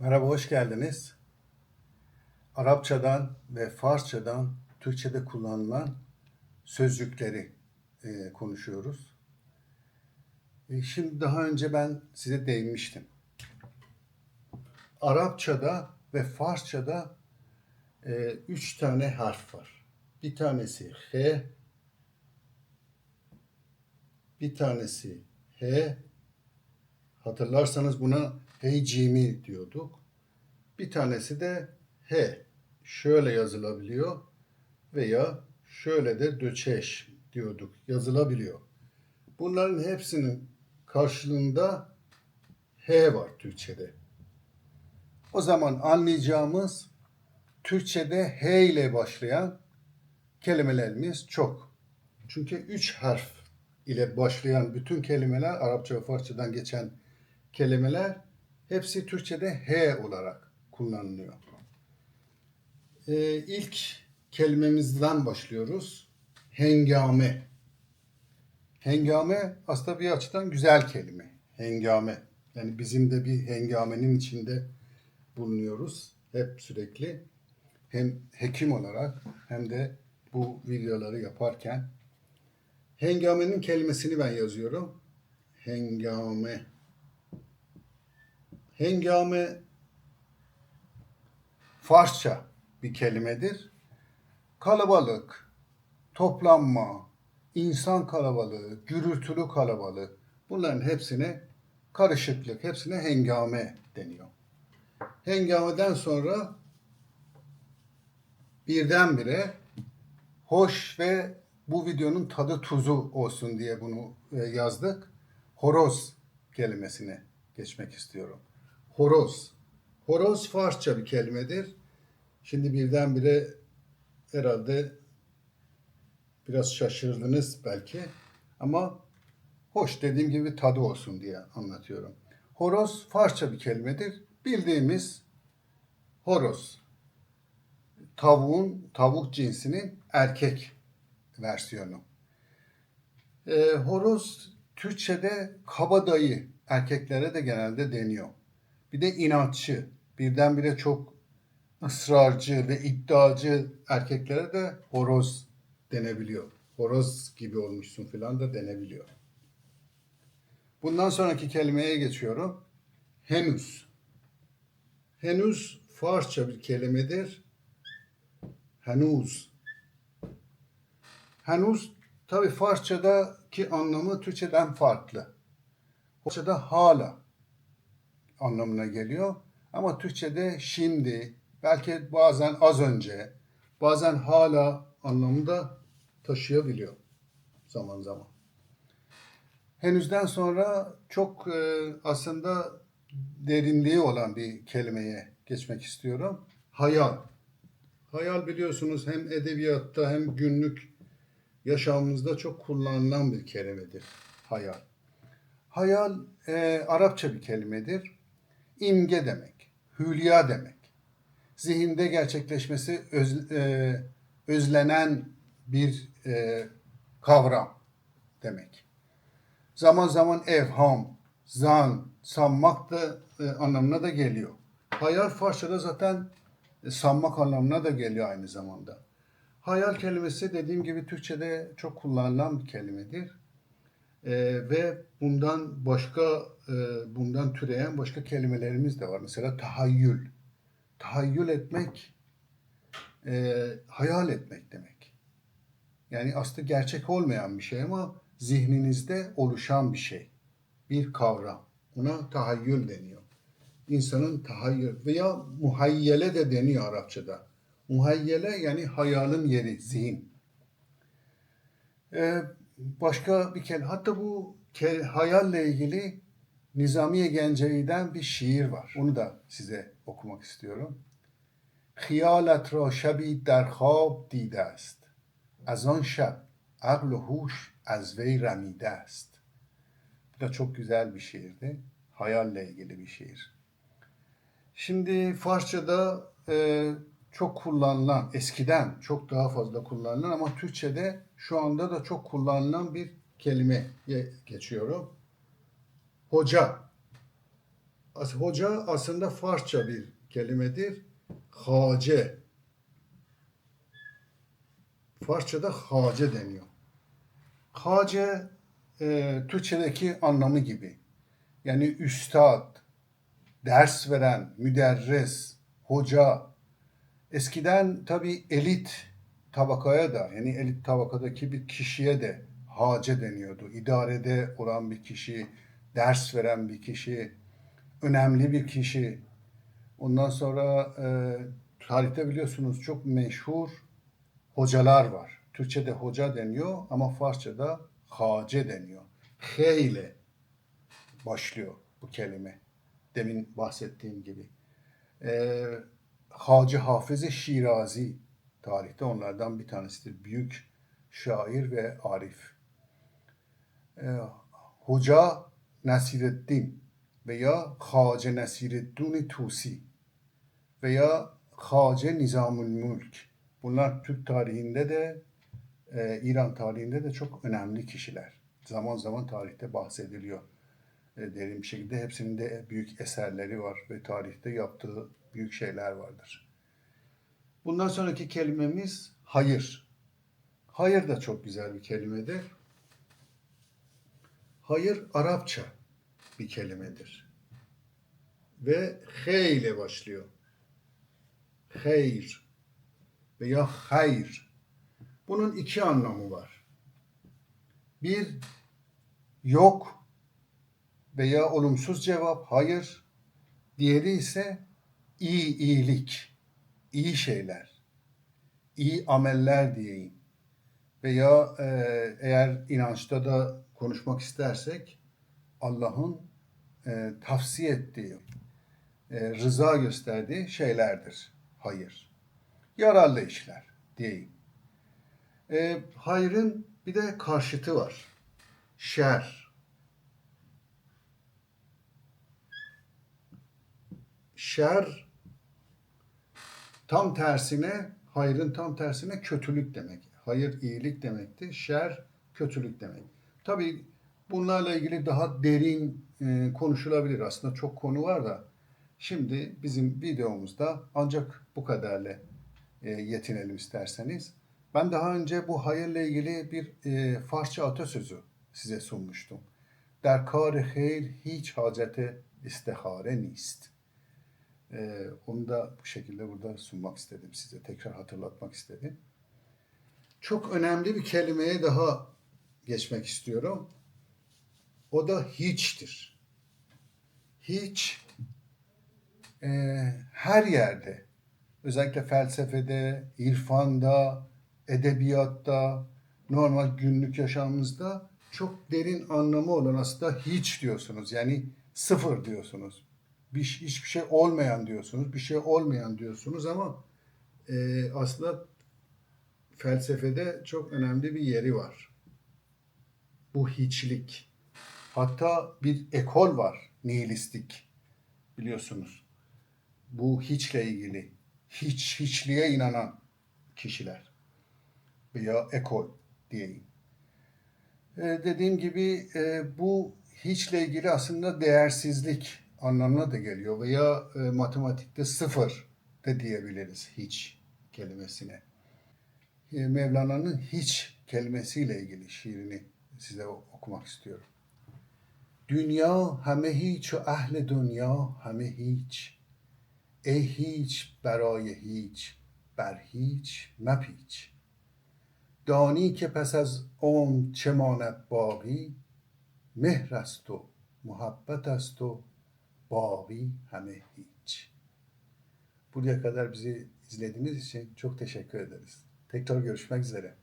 Merhaba, hoş geldiniz. Arapçadan ve Farsçadan Türkçe'de kullanılan sözcükleri e, konuşuyoruz. E, şimdi daha önce ben size değinmiştim. Arapçada ve Farsçada e, üç tane harf var. Bir tanesi H, bir tanesi H, Hatırlarsanız buna heycimi diyorduk. Bir tanesi de H. Şöyle yazılabiliyor veya şöyle de döçeş diyorduk. Yazılabiliyor. Bunların hepsinin karşılığında H var Türkçe'de. O zaman anlayacağımız Türkçe'de H ile başlayan kelimelerimiz çok. Çünkü üç harf ile başlayan bütün kelimeler Arapça ve Farsçadan geçen kelimeler hepsi Türkçe'de H olarak kullanılıyor. Ee, ilk kelimemizden başlıyoruz. Hengame. Hengame aslında bir açıdan güzel kelime. Hengame. Yani bizim de bir hengamenin içinde bulunuyoruz. Hep sürekli. Hem hekim olarak hem de bu videoları yaparken. Hengamenin kelimesini ben yazıyorum. Hengame. Hengame Farsça bir kelimedir. Kalabalık, toplanma, insan kalabalığı, gürültülü kalabalık bunların hepsine karışıklık, hepsine hengame deniyor. Hengameden sonra birdenbire hoş ve bu videonun tadı tuzu olsun diye bunu e, yazdık. Horoz kelimesine geçmek istiyorum. Horoz. Horoz Farsça bir kelimedir. Şimdi birdenbire herhalde biraz şaşırdınız belki ama hoş dediğim gibi tadı olsun diye anlatıyorum. Horoz Farsça bir kelimedir. Bildiğimiz horoz. Tavuğun, tavuk cinsinin erkek versiyonu. E, horoz Türkçe'de kabadayı erkeklere de genelde deniyor. Bir de inatçı, birdenbire çok ısrarcı ve iddiacı erkeklere de horoz denebiliyor. Horoz gibi olmuşsun filan da denebiliyor. Bundan sonraki kelimeye geçiyorum. Henüz. Henüz Farsça bir kelimedir. Henüz. Henüz tabi Farsçadaki anlamı Türkçeden farklı. Farsçada hala anlamına geliyor. Ama Türkçe'de şimdi, belki bazen az önce, bazen hala anlamında taşıyabiliyor zaman zaman. Henüzden sonra çok e, aslında derinliği olan bir kelimeye geçmek istiyorum. Hayal. Hayal biliyorsunuz hem edebiyatta hem günlük yaşamımızda çok kullanılan bir kelimedir. Hayal. Hayal e, Arapça bir kelimedir. İmge demek, hülya demek. Zihinde gerçekleşmesi öz, e, özlenen bir e, kavram demek. Zaman zaman evham, zan, sanmak da e, anlamına da geliyor. Hayal Farsçada zaten e, sanmak anlamına da geliyor aynı zamanda. Hayal kelimesi dediğim gibi Türkçe'de çok kullanılan bir kelimedir. E, ve bundan başka e, bundan türeyen başka kelimelerimiz de var. Mesela tahayyül. Tahayyül etmek e, hayal etmek demek. Yani aslında gerçek olmayan bir şey ama zihninizde oluşan bir şey. Bir kavram. Ona tahayyül deniyor. İnsanın tahayyül veya muhayyele de deniyor Arapçada. Muhayyele yani hayalın yeri, zihin. Ee, başka bir kelime. Hatta bu ke- hayalle ilgili Nizamiye Genceli'den bir şiir var. Onu da size okumak istiyorum. خیالت را شبی در خواب دیده است از آن شب عقل و هوش از وی رمیده است Bu da çok güzel bir şiirdi. Hayalle ilgili bir şiir. Şimdi Farsça'da e, çok kullanılan, eskiden çok daha fazla kullanılan ama Türkçe'de şu anda da çok kullanılan bir kelimeye geçiyorum. Hoca. Hoca aslında Farsça bir kelimedir. Hace. Farsçada hace deniyor. Hace e, Türkçedeki anlamı gibi. Yani üstad, ders veren, müderris, hoca. Eskiden tabii elit tabakaya da yani elit tabakadaki bir kişiye de hace deniyordu. İdarede olan bir kişi, ders veren bir kişi, önemli bir kişi. Ondan sonra e, tarihte biliyorsunuz çok meşhur hocalar var. Türkçe'de hoca deniyor ama Farsça'da hace deniyor. H ile başlıyor bu kelime. Demin bahsettiğim gibi. Ee, Hacı Hafız-ı Şirazi tarihte onlardan bir tanesidir. Büyük şair ve arif. Ee, Hoca Nasireddin veya Hacı Nasireddin Tusi veya Hacı Nizamül Mülk. Bunlar Türk tarihinde de e, İran tarihinde de çok önemli kişiler. Zaman zaman tarihte bahsediliyor. E, derin bir şekilde hepsinin de büyük eserleri var ve tarihte yaptığı büyük şeyler vardır. Bundan sonraki kelimemiz hayır. Hayır da çok güzel bir kelimedir. Hayır Arapça bir kelimedir. Ve he ile başlıyor. Hayır veya hayır. Bunun iki anlamı var. Bir, yok veya olumsuz cevap, hayır. Diğeri ise iyi iyilik, iyi şeyler, iyi ameller diyeyim. Veya e, eğer inançta da konuşmak istersek Allah'ın e, tavsiye ettiği, e, rıza gösterdiği şeylerdir. Hayır. Yararlı işler diyeyim. E, hayrın bir de karşıtı var. Şer. Şer tam tersine, hayrın tam tersine kötülük demek. Hayır iyilik demekti. Şer kötülük demek. Tabii bunlarla ilgili daha derin e, konuşulabilir. Aslında çok konu var da şimdi bizim videomuzda ancak bu kadarla e, yetinelim isterseniz. Ben daha önce bu hayırla ilgili bir e, Farsça atasözü size sunmuştum. Der kar hayır hiç hacete istihare nist. E, onu da bu şekilde burada sunmak istedim size. Tekrar hatırlatmak istedim. Çok önemli bir kelimeye daha geçmek istiyorum. O da hiçtir. Hiç e, her yerde özellikle felsefede, irfanda, edebiyatta, normal günlük yaşamımızda çok derin anlamı olan aslında hiç diyorsunuz. Yani sıfır diyorsunuz. Bir, hiçbir şey olmayan diyorsunuz. Bir şey olmayan diyorsunuz ama e, aslında felsefede çok önemli bir yeri var. Bu hiçlik. Hatta bir ekol var. Nihilistik. Biliyorsunuz. Bu hiçle ilgili. Hiç, hiçliğe inanan kişiler veya ekol diyeyim. Ee, dediğim gibi e, bu hiçle ilgili aslında değersizlik anlamına da geliyor veya e, matematikte sıfır da diyebiliriz hiç kelimesine. E, Mevlana'nın hiç kelimesiyle ilgili şiirini size okumak istiyorum. Dünya همه hiç و اهل دنیا همه هیچ ای هیچ برای هیچ بر هیچ مپیچ دانی که پس از عمر چه ماند باقی مهر است و muhabbet است و Bavi Heme Hiç. Buraya kadar bizi izlediğiniz için çok teşekkür ederiz. Tekrar görüşmek üzere.